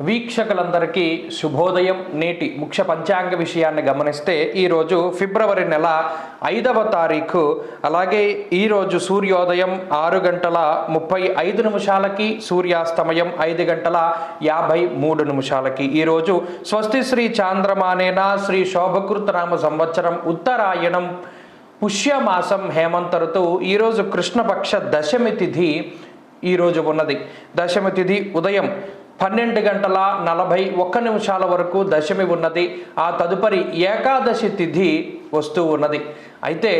వీక్షకులందరికీ శుభోదయం. నేటి ముఖ్య పంచాంగ విషయాన్ని గమనిస్తే ఈరోజు ఫిబ్రవరి నెల ఐదవ తారీఖు. అలాగే ఈరోజు సూర్యోదయం ఆరు గంటల ముప్పై ఐదు నిమిషాలకి సూర్యాస్తమయం ఐదు గంటల యాభై మూడు నిమిషాలకి. ఈరోజు స్వస్తి శ్రీ చాంద్రమానేన శ్రీ శోభకృతనామ సంవత్సరం ఉత్తరాయణం పుష్యమాసం హేమంత ఋతువు ఈరోజు కృష్ణపక్ష దశమి తిథి ఈరోజు ఉన్నది. దశమి తిథి ఉదయం పన్నెండు గంటల నలభై ఒక్క నిమిషాల వరకు దశమి ఉన్నది. ఆ తదుపరి ఏకాదశి తిథి వస్తూ ఉన్నది. అయితే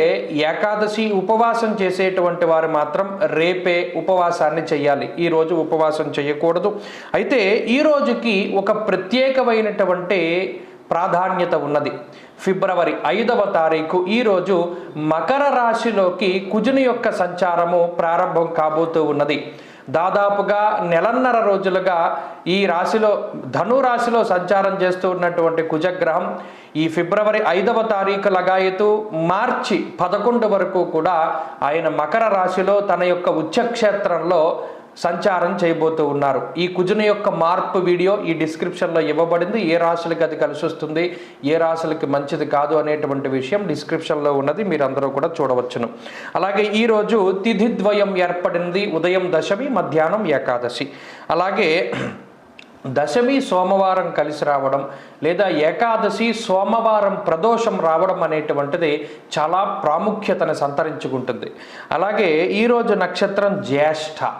ఏకాదశి ఉపవాసం చేసేటువంటి వారు మాత్రం రేపే ఉపవాసాన్ని చేయాలి. ఈరోజు ఉపవాసం చేయకూడదు. అయితే ఈ రోజుకి ఒక ప్రత్యేకమైనటువంటి ప్రాధాన్యత ఉన్నది. ఫిబ్రవరి ఐదవ తారీఖు ఈరోజు మకర రాశిలోకి కుజుని యొక్క సంచారము ప్రారంభం కాబోతూ ఉన్నది. దాదాపుగా నెలన్నర రోజులుగా ఈ రాశిలో ధను రాశిలో సంచారం చేస్తూ ఉన్నటువంటి కుజగ్రహం ఈ ఫిబ్రవరి ఐదవ తారీఖు లగాయతు మార్చి పదకొండు వరకు కూడా ఆయన మకర రాశిలో తన యొక్క ఉచ్చక్షేత్రంలో సంచారం చేయబోతూ ఉన్నారు. ఈ కుజుని యొక్క మార్పు వీడియో ఈ డిస్క్రిప్షన్లో ఇవ్వబడింది. ఏ రాశులకి అది కలిసి వస్తుంది? ఏ రాశులకి మంచిది కాదు అనేటువంటి విషయం డిస్క్రిప్షన్లో ఉన్నది. మీరందరూ కూడా చూడవచ్చును. అలాగే ఈరోజు తిథిద్వయం ఏర్పడింది. ఉదయం దశమి మధ్యాహ్నం ఏకాదశి. అలాగే దశమి సోమవారం కలిసి రావడం లేదా ఏకాదశి సోమవారం ప్రదోషం రావడం అనేటువంటిది చాలా ప్రాముఖ్యతను సంతరించుకుంటుంది. అలాగే ఈరోజు నక్షత్రం జ్యేష్ఠ.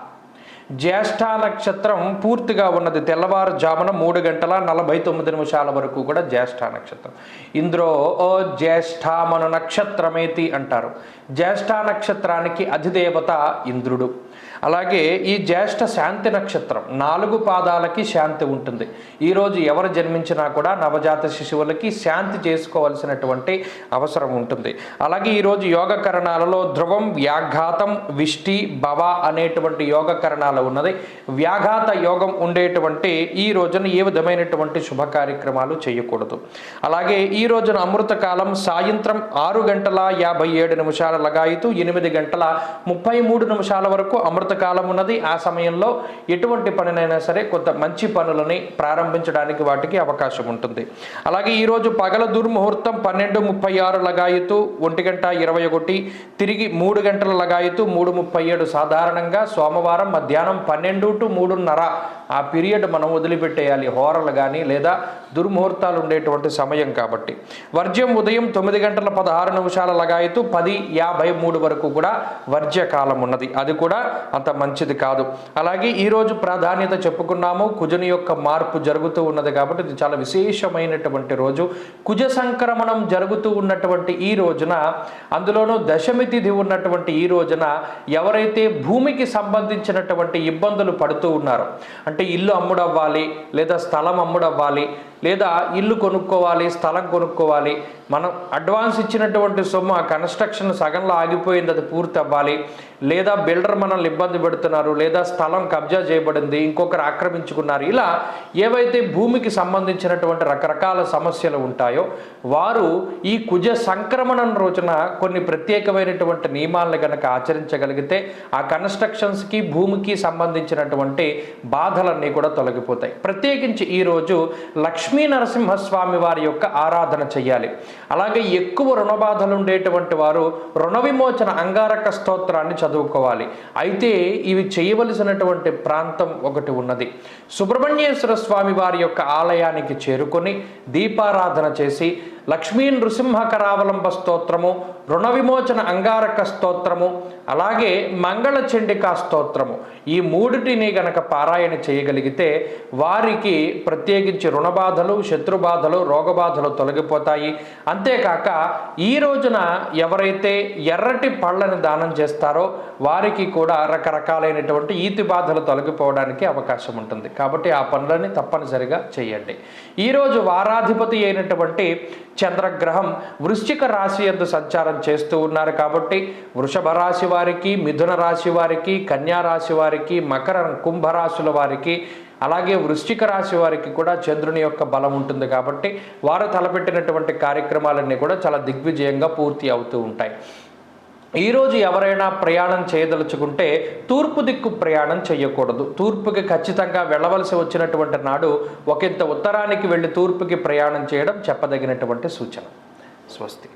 జ్యేష్ఠ నక్షత్రం పూర్తిగా ఉన్నది. తెల్లవారుజామున మూడు గంటల నలభై తొమ్మిది నిమిషాల వరకు కూడా జ్యేష్ఠ నక్షత్రం. ఇందులో ఓ జ్యేష్ఠమను నక్షత్రమేతి అంటారు. జ్యేష్ఠ నక్షత్రానికి అధిదేవత ఇంద్రుడు. అలాగే ఈ జ్యేష్ఠ శాంతి నక్షత్రం నాలుగు పాదాలకి శాంతి ఉంటుంది. ఈరోజు ఎవరు జన్మించినా కూడా నవజాత శిశువులకి శాంతి చేసుకోవాల్సినటువంటి అవసరం ఉంటుంది. అలాగే ఈరోజు యోగకరణాలలో ధ్రువం వ్యాఘాతం విష్టి భవ అనేటువంటి యోగకరణాలు ఉన్నది. వ్యాఘాత యోగం ఉండేటువంటి ఈ రోజున ఏ విధమైనటువంటి శుభ కార్యక్రమాలు చేయకూడదు. అలాగే ఈ రోజున అమృతకాలం సాయంత్రం ఆరు గంటల యాభై ఏడు నిమిషాల లగాయితూ ఎనిమిది గంటల ముప్పై మూడు నిమిషాల వరకు అమృతకాలం ఉన్నది. ఆ సమయంలో ఎటువంటి పనినైనా సరే కొంత మంచి పనులని ప్రారంభించడానికి వాటికి అవకాశం ఉంటుంది. అలాగే ఈరోజు పగల దుర్ముహూర్తం పన్నెండు ముప్పై ఆరు లగాయితూ ఒంటి గంట ఇరవై ఒకటి తిరిగి మూడు గంటల లగాయితూ మూడు ముప్పై ఏడు సాధారణంగా సోమవారం మధ్యాహ్నం పన్నెండు టు మూడున్నర ఆ పీరియడ్ మనం వదిలిపెట్టేయాలి. హోరలు కానీ లేదా దుర్ముహూర్తాలు ఉండేటువంటి సమయం కాబట్టి. వర్జ్యం ఉదయం తొమ్మిది గంటల పదహారు నిమిషాల లగాయతు పది యాభై మూడు వరకు కూడా వర్జ్య కాలం ఉన్నది. అది కూడా అంత మంచిది కాదు. అలాగే ఈరోజు ప్రాధాన్యత చెప్పుకున్నాము. కుజుని యొక్క మార్పు జరుగుతూ ఉన్నది కాబట్టి ఇది చాలా విశేషమైనటువంటి రోజు. కుజ సంక్రమణం జరుగుతూ ఉన్నటువంటి ఈ రోజున అందులోనూ దశమి తిథి ఉన్నటువంటి ఈ రోజున ఎవరైతే భూమికి సంబంధించినటువంటి ఇబ్బందులు పడుతూ ఉన్నారు. అంటే ఇల్లు అమ్ముడవ్వాలి లేదా స్థలం అమ్ముడవ్వాలి. లేదా ఇల్లు కొనుక్కోవాలి స్థలం కొనుక్కోవాలి. మనం అడ్వాన్స్ ఇచ్చినటువంటి సొమ్ము ఆ కన్స్ట్రక్షన్ సగంలో ఆగిపోయింది అది పూర్తి అవ్వాలి. లేదా బిల్డర్ మనల్ని ఇబ్బంది పెడుతున్నారు లేదా స్థలం కబ్జా చేయబడింది ఇంకొకరు ఆక్రమించుకున్నారు. ఇలా ఏవైతే భూమికి సంబంధించినటువంటి రకరకాల సమస్యలు ఉంటాయో వారు ఈ కుజ సంక్రమణం రోజున కొన్ని ప్రత్యేకమైనటువంటి నియమాలను కనుక ఆచరించగలిగితే ఆ కన్స్ట్రక్షన్స్కి భూమికి సంబంధించినటువంటి బాధలన్నీ కూడా తొలగిపోతాయి. ప్రత్యేకించి ఈరోజు లక్ష్మీ లక్ష్మీ నరసింహస్వామి వారి యొక్క ఆరాధన చెయ్యాలి. అలాగే ఎక్కువ రుణబాధలు ఉండేటువంటి వారు రుణ విమోచన అంగారక స్తోత్రాన్ని చదువుకోవాలి. అయితే ఇవి చేయవలసినటువంటి ప్రాంతం ఒకటి ఉన్నది. సుబ్రహ్మణ్యేశ్వర స్వామి వారి యొక్క ఆలయానికి చేరుకొని దీపారాధన చేసి లక్ష్మీ నృసింహకరావలంబ స్తోత్రము రుణ విమోచన అంగారక స్తోత్రము అలాగే మంగళ చండికా స్తోత్రము. ఈ మూడిటిని గనక పారాయణ చేయగలిగితే వారికి ప్రత్యేకించి రుణబాధలు శత్రుబాధలు రోగబాధలు తొలగిపోతాయి. అంతేకాక ఈ రోజున ఎవరైతే ఎర్రటి పళ్ళని దానం చేస్తారో వారికి కూడా రకరకాలైనటువంటి ఈతి బాధలు తొలగిపోవడానికి అవకాశం ఉంటుంది. కాబట్టి ఆ పనులని తప్పనిసరిగా చేయండి. ఈరోజు వారాధిపతి అయినటువంటి చంద్రగ్రహం వృశ్చిక రాశి ఎందు సంచారం చేస్తూ ఉన్నారు కాబట్టి వృషభ రాశి వారికి మిథున రాశి వారికి కన్యా రాశి వారికి మకర కుంభరాశుల వారికి అలాగే వృశ్చిక రాశి వారికి కూడా చంద్రుని యొక్క బలం ఉంటుంది కాబట్టి వారు తలపెట్టినటువంటి కార్యక్రమాలన్నీ కూడా చాలా దిగ్విజయంగా పూర్తి అవుతూ ఉంటాయి. ఈరోజు ఎవరైనా ప్రయాణం చేయదలుచుకుంటే తూర్పు దిక్కు ప్రయాణం చేయకూడదు. తూర్పుకి ఖచ్చితంగా వెళ్ళవలసి వచ్చినటువంటి నాడు ఒకంత ఉత్తరానికి వెళ్ళి తూర్పుకి ప్రయాణం చేయడం చెప్పదగినటువంటి సూచన. స్వస్తి.